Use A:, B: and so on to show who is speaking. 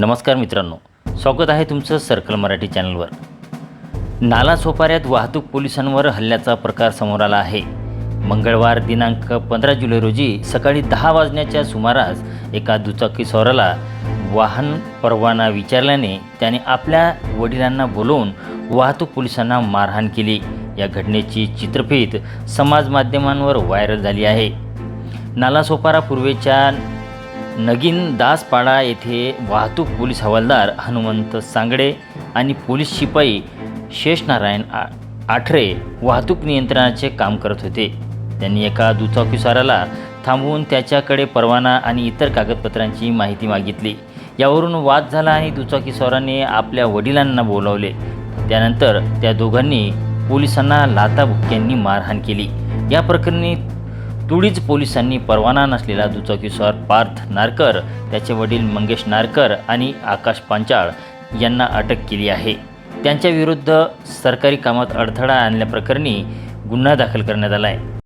A: नमस्कार मित्रांनो स्वागत आहे तुमचं सर्कल मराठी चॅनलवर. नाला सोपाऱ्यात वाहतूक पोलिसांवर हल्ल्याचा प्रकार समोर आला आहे. मंगळवार दिनांक पंधरा जुलै रोजी सकाळी दहा वाजण्याच्या सुमारास एका दुचाकी सौराला वाहन परवाना विचारल्याने त्याने आपल्या वडिलांना बोलवून वाहतूक पोलिसांना मारहाण केली. या घटनेची चित्रफीत समाज माध्यमांवर व्हायरल झाली आहे. नालासोपारा पूर्वेच्या नगीन दासपाडा येथे वाहतूक पोलीस हवालदार हनुमंत सांगडे आणि पोलीस शिपाई शेषनारायण आ आठरे वाहतूक नियंत्रणाचे काम करत होते. त्यांनी एका दुचाकीस्वाराला थांबवून त्याच्याकडे परवाना आणि इतर कागदपत्रांची माहिती मागितली. यावरून वाद झाला आणि दुचाकीस्वाराने आपल्या वडिलांना बोलावले. त्यानंतर त्या दोघांनी पोलिसांना लाथाबुक्क्यांनी मारहाण केली. या प्रकरणी तुळीज पोलिसांनी परवाना नसलेला दुचाकीस्वार पार्थ नारकर त्याचे वडील मंगेश नारकर आणि आकाश पांचाळ यांना अटक केली आहे. त्यांच्याविरुद्ध सरकारी कामात अडथळा आणल्याप्रकरणी गुन्हा दाखल करण्यात आला आहे.